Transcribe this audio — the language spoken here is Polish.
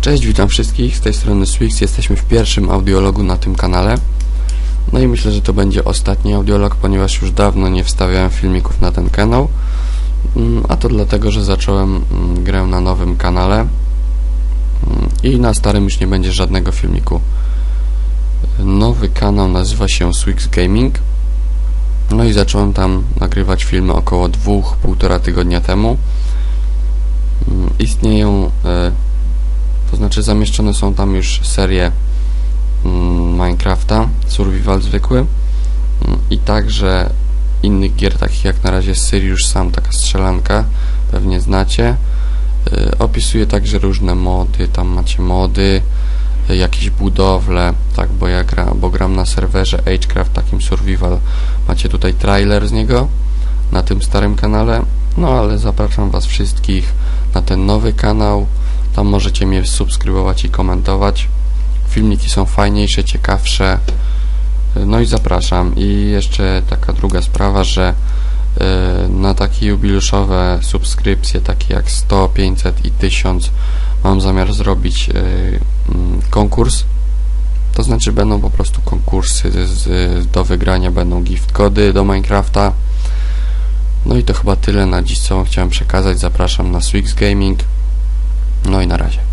Cześć, witam wszystkich, z tej strony Swix, jesteśmy w pierwszym audiologu na tym kanale. No i myślę, że to będzie ostatni audiolog, ponieważ już dawno nie wstawiałem filmików na ten kanał. Mm, A to dlatego, że zacząłem mm, grę na nowym kanale Mm, i na starym już nie będzie żadnego filmiku. Nowy kanał nazywa się Swix Gaming. No i zacząłem tam nagrywać filmy około 2-1,5 tygodnia temu. Istnieją e, znaczy zamieszczone są tam już serie mm, Minecrafta, survival zwykły mm, i także innych gier takich jak na razie Sirius Sam, taka strzelanka, pewnie znacie. Y, Opisuje także różne mody, tam macie mody, y, jakieś budowle, tak, bo ja gra, bo gram na serwerze Agecraft, takim survival. Macie tutaj trailer z niego na tym starym kanale, no ale zapraszam Was wszystkich na ten nowy kanał. Tam możecie mnie subskrybować i komentować. Filmiki są fajniejsze, ciekawsze. No i zapraszam. I jeszcze taka druga sprawa, że e, na takie jubileuszowe subskrypcje, takie jak 100, 500 i 1000 mam zamiar zrobić e, mm, konkurs. To znaczy będą po prostu konkursy do wygrania, będą gift kody do Minecrafta. No i to chyba tyle na dziś, co chciałem przekazać. Zapraszam na Swix Gaming. No i na razie.